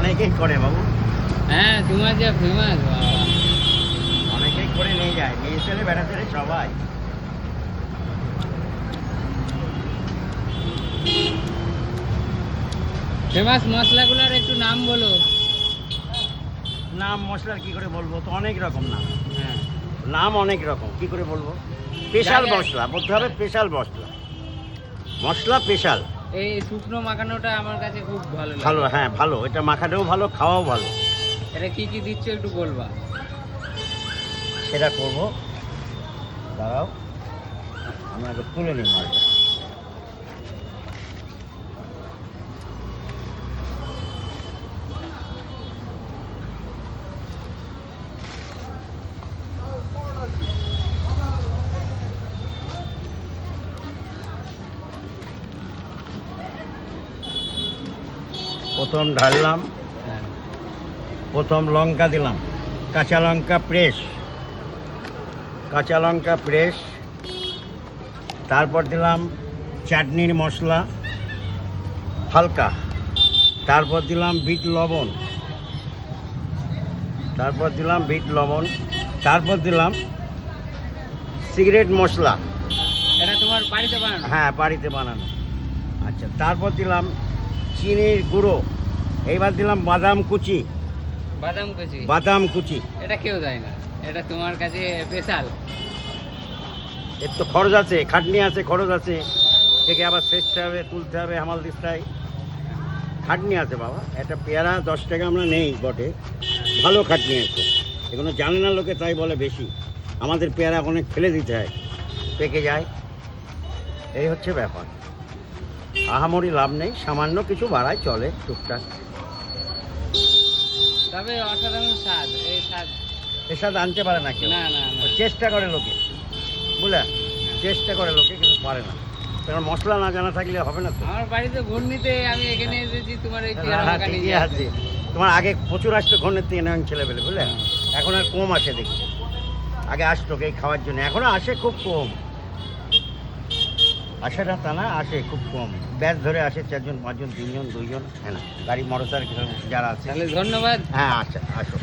অনেকেই করে বাবু। হ্যাঁ তোমার যা ফেমাস বাবা। অনেকেই করে নিয়ে যায় মেয়ে ছেলে বেড়া ছেলে সবাই। ফেমাস মশলাগুলোর একটু নাম বলো। নাম মশলার কি করে বলব? তো অনেক রকম নাম। হ্যাঁ নাম অনেক রকম কি করে বলব? স্পেশাল মশলা বলতে হবে স্পেশাল মশলা। মশলা স্পেশাল। এই শুকনো মাখানোটা আমার কাছে খুব ভালো ভালো হ্যাঁ ভালো। এটা মাখাটাও ভালো খাওয়াও ভালো। এটা কি কি দিচ্ছ একটু বলবা? সেটা করব। দাঁড়াও। আমি আগে তুলে নিই মালটা। প্রথম ঢাললাম প্রথম লঙ্কা দিলাম। কাঁচা লঙ্কা প্রেস কাঁচা লঙ্কা প্রেস তারপর দিলাম চাটনির মশলা হালকা। তারপর দিলাম বিট লবণ। তারপর দিলাম বিট লবণ। তারপর দিলাম সিগারেট মশলা। এটা তোমার বাড়িতে বানানো? হ্যাঁ বাড়িতে বানানো। আচ্ছা তারপর দিলাম চিনির গুঁড়ো। এইবার দিলাম বাদাম কুচি। বাদাম কুচি? বাদাম কুচি। এটা কেউ দেয় না। এটা তোমার কাছে স্পেশাল এর তো খরচ আছে খাটনি আছে খরচ আছে। থেকে আবার সেচতে হবে তুলতে হবে হামাল দিস্তায় খাটনি আছে বাবা। একটা পেয়ারা দশ টাকা আমরা নেই বটে। ভালো খাটনি আছে। এগুলো জানে না লোকে তাই বলে বেশি। আমাদের পেয়ারা অনেক ফেলে দিতে হয়। পেকে যায়। এই হচ্ছে ব্যাপার। আহামরি লাভ নেই সামান্য কিছু বাড়ায় চলে টুকটাক। তবে অসাধারণ স্বাদ এই স্বাদ। আনতে পারে না কেউ। না না না। চেষ্টা করে লোকে। বুঝলে? চেষ্টা করে লোকে কিন্তু পারে না। কারণ মশলা না জানা থাকলে হবে না তো। আমার বাড়িতে ঘূর্ণিতে আমি এখানে এসেছি তোমার এই পেয়ারা হ্যাঁ, বাগানে ঠিকই গিয়ে। আছে তোমার আগে প্রচুর আসতো ঘনের থেকে নেন ছেলে পেলে বুঝলে? এখন আর কম আসে দেখি। আগে আসতো এই খাওয়ার জন্য। এখনও আসে খুব কম। আসে না তা না আসে খুব কম। ব্যাস ধরে আসে চারজন পাঁচজন তিনজন দুইজন হ্যাঁ গাড়ি গাড়ি মোটরসাইকেল যারা আছে। ধন্যবাদ। হ্যাঁ আচ্ছা আসো।